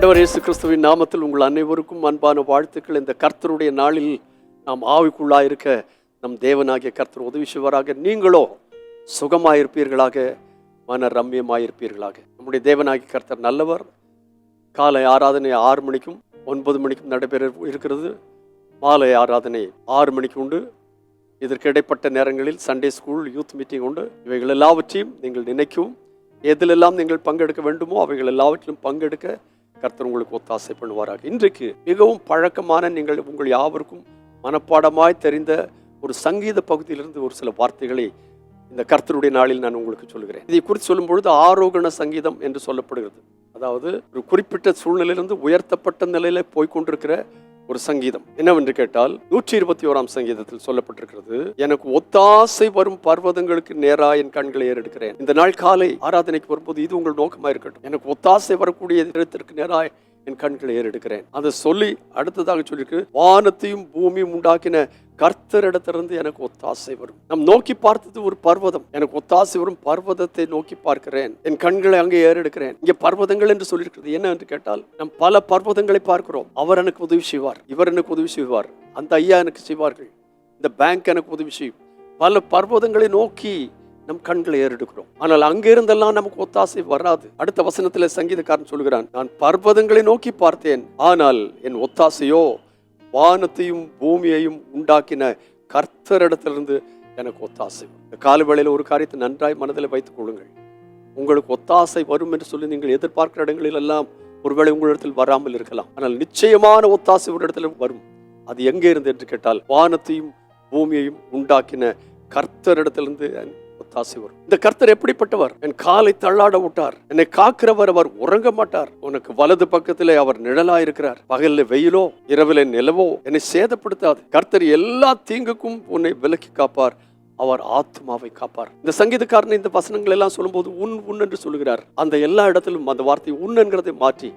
ஆண்டவர் இயேசு கிறிஸ்துவின் நாமத்தில் உங்கள் அனைவருக்கும் அன்பான வாழ்த்துக்கள். இந்த கர்த்தருடைய நாளில் நாம் ஆவிக்குள்ளாக இருக்க நம் தேவனாகிய கர்த்தர் உதவி செய்வாராக நீங்களோ சுகமாயிருப்பீர்களாக மன ரம்யமாயிருப்பீர்களாக நம்முடைய தேவனாகிய கர்த்தர் நல்லவர். காலை ஆராதனை ஆறு மணிக்கும் ஒன்பது மணிக்கும் நடைபெற இருக்கிறது. மாலை ஆராதனை ஆறு மணிக்கு உண்டு. இதற்கு இடைப்பட்ட நேரங்களில் சண்டே ஸ்கூல் யூத் மீட்டிங் உண்டு. இவைகள் எல்லாவற்றையும் நீங்கள் நினைக்கவும் எதிலெல்லாம் நீங்கள் பங்கெடுக்க வேண்டுமோ அவைகள் எல்லாவற்றிலும் பங்கெடுக்க கர்த்தர் உங்களுக்கு ஒத்தாசை பண்ணுவாராக. இன்றைக்கு மிகவும் பழக்கமான நீங்கள் உங்கள் யாவருக்கும் மனப்பாடமாய் தெரிந்த ஒரு சங்கீத பகுதியிலிருந்து ஒரு சில வார்த்தைகளை இந்த கர்த்தருடைய நாளில் நான் உங்களுக்கு சொல்கிறேன் இதை குறித்து சொல்லும் பொழுது ஆரோகண சங்கீதம் என்று சொல்லப்படுகிறது. அதாவது ஒரு குறிப்பிட்ட சூழ்நிலையிலிருந்து உயர்த்தப்பட்ட நிலையில் போய்க்கொண்டிருக்கிற ஒரு சங்கீதம். என்னவென்று கேட்டால் நூற்றி இருபத்தி ஓராம் சங்கீதத்தில் சொல்லப்பட்டிருக்கிறது எனக்கு ஒத்தாசை வரும் பர்வதங்களுக்கு நேரா என் கண்களை ஏறெடுக்கிறேன். இந்த நாள் காலை ஆராதனைக்கு வரும்போது இது உங்கள் நோக்கமா இருக்கட்டும். எனக்கு ஒத்தாசை வரக்கூடிய இடத்திற்கு நேரா என் கண்களை ஏறெடுக்கிறேன். அதை சொல்லி அடுத்ததாக சொல்லியிருக்கு வானத்தையும் பூமியும் உண்டாக்கின கர்த்தரிடத்திலிருந்து எனக்கு ஒத்தாசை வரும். நம் நோக்கி பார்த்தது ஒரு பர்வதம். எனக்கு ஒத்தாசை வரும் பர்வதத்தை நோக்கி பார்க்கிறேன். என் கண்களை அங்கே ஏறெடுக்கிறேன். இங்கே பர்வதங்கள் என்று சொல்லியிருக்கிறது. என்ன என்று கேட்டால் நம் பல பர்வதங்களை பார்க்கிறோம். அவர் எனக்கு உதவி செய்வார். இவர் எனக்கு உதவி செய்வார். அந்த ஐயா எனக்கு செய்வார்கள். இந்த பேங்க் எனக்கு உதவி செய்யும். பல பர்வதங்களை நோக்கி நம் கண்களை ஏறெடுக்கிறோம். ஆனால் அங்கிருந்தெல்லாம் நமக்கு ஒத்தாசை வராது. அடுத்த வசனத்தில் சங்கீதக்காரன் சொல்கிறான் நான் பர்வதங்களை நோக்கி பார்த்தேன். ஆனால் என் ஒத்தாசையோ வானத்தையும் பூமியையும் உண்டாக்கின கர்த்தரிடத்திலிருந்து எனக்கு ஒத்தாசை இந்த காலவேளையில் ஒரு காரியத்தை நன்றாய் மனதில் வைத்துக் கொள்ளுங்கள். உங்களுக்கு ஒத்தாசை வரும் என்று சொல்லி நீங்கள் எதிர்பார்க்கிற இடங்களில் எல்லாம் ஒருவேளை உங்களிடத்தில் வராமல் இருக்கலாம். ஆனால் நிச்சயமான ஒத்தாசை ஒரு இடத்துல வரும். அது எங்கே இருந்து என்று கேட்டால் வானத்தையும் பூமியையும் உண்டாக்கின கர்த்தரிடத்திலிருந்து தாசிவர் வரும். இந்த கர்த்தர் எப்படிப்பட்டவர்? என் காலை தள்ளாட விட்டார். என்னை காக்கிறவர் அவர் உறங்க மாட்டார். உனக்கு வலது பக்கத்திலே அவர் நிழலா இருக்கிறார். பகல்ல வெயிலோ இரவில நிலவோ என்னை சேதப்படுத்தாது. கர்த்தர் எல்லா தீங்குக்கும் உன்னை விலக்கி காப்பார். அவர் ஆத்மாவை காப்பார். இந்த சங்கீதக்காரன் இந்த வசனங்கள் எல்லாம் சொல்லும்போது உன் உன் என்று சொல்லுகிறார். அந்த எல்லா இடத்திலும் அந்த வார்த்தை உன் என்கிறதை மாற்றி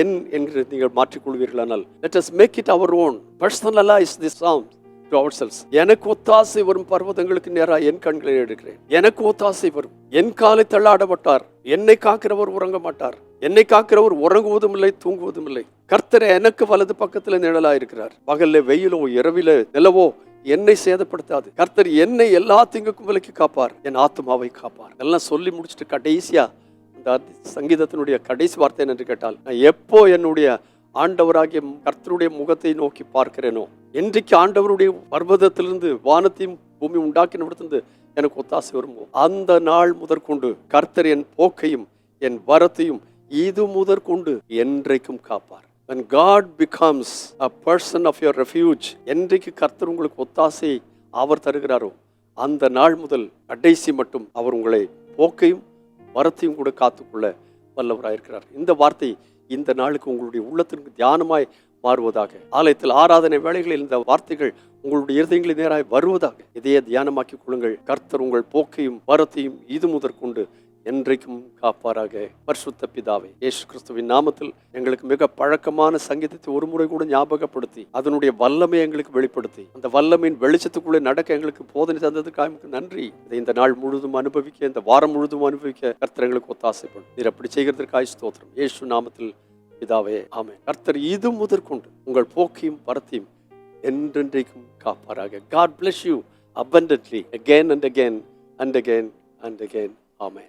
என் என்று நீங்கள் மாற்றிக் கொள்வீர்களானால் let us make it our own personalise the songs to ourselves எனக்கு ஒத்தாசை வரும் பர்வதங்களுக்கு நேராக என் கண்களை எடுக்கிறேன். எனக்கு ஒத்தாசை வரும். என் காலை தள்ளாடப்பட்டார் என்னை காக்கிறவர் உறங்க மாட்டார். என்னை காக்கிறவர் உறங்குவதும் இல்லை தூங்குவதும் இல்லை. கர்த்தரை எனக்கு வலது பக்கத்துல நிழலா இருக்கிறார். பகல்ல வெயிலோ இரவில நிலவோ என்னை சேதப்படுத்தாது. கர்த்தர் என்னை எல்லா திங்குக்கும் விலைக்கு காப்பார். என் ஆத்மாவை காப்பார். எல்லாம் சொல்லி முடிச்சுட்டு கடைசியா இந்த சங்கீதத்தினுடைய கடைசி வார்த்தை என்று கேட்டால் நான் எப்போ என்னுடைய ஆண்டவராகிய கர்த்தருடைய முகத்தை நோக்கி பார்க்கிறேனோ என்றைக்கு ஆண்டவருடைய பர்வதத்திலிருந்து வானத்தையும் பூமி உண்டாக்கினவிடத்திலிருந்து எனக்கு ஒத்தாசை வருமோ? அந்த நாள் முதற்கொண்டு கர்த்தர் என் போக்கையும் என் வரத்தையும் இது முதற்கொண்டு என்றைக்கும் காப்பார். When god becomes a person of your refuge என்றைக்கு கர்த்தர் உங்களுக்கு ஒத்தாசை அவர் தருகிறாரோ அந்த நாள் முதல் கடைசி மட்டும் அவர் உங்களை போக்கையும் வரத்தையும் கூட காத்துக்கொள்ள வல்லவராயிருக்கிறார். இந்த வார்த்தை இந்த நாளுக்கு உங்களுடைய உள்ளத்திற்கு தியானமாய் மாறுவதாக. ஆலயத்தில் ஆராதனை வேளைகளில் இந்த வார்த்தைகள் உங்களுடைய இருதயங்களில் நேராய் வருவதாக. இதையே தியானமாக்கி கொள்ளுங்கள். கர்த்தர் உங்கள் போக்கையும் வரத்தையும் இது முதற்கொண்டு என்றைக்கும் காப்பாராக. பரிசுத்த பிதாவை இயேசு கிறிஸ்துவின் நாமத்தில் எங்களுக்கு மிக பழக்கமான சங்கீதத்தை ஒரு முறை கூட ஞாபகப்படுத்தி அதனுடைய வல்லமை எங்களுக்கு வெளிப்படுத்தி அந்த வல்லமையின் வெளிச்சத்துக்குள்ளே நடக்க எங்களுக்கு போதனை தந்ததுக்காக நன்றி. இதை இந்த நாள் முழுதும் அனுபவிக்க இந்த வாரம் முழுதும் அனுபவிக்க கர்த்தர் எங்களுக்கு ஒத்தாசைப்படும் நீர் அப்படி செய்கிறதற்காக ஸ்தோத்திரம். இயேசு நாமத்தில் பிதாவே ஆமே கர்த்தர் இது முதற்கொண்டு உங்கள் போக்கையும் பரத்தையும் என்றென்றைக்கும் காப்பாராக God bless you abundantly again and again and again and again. Amen.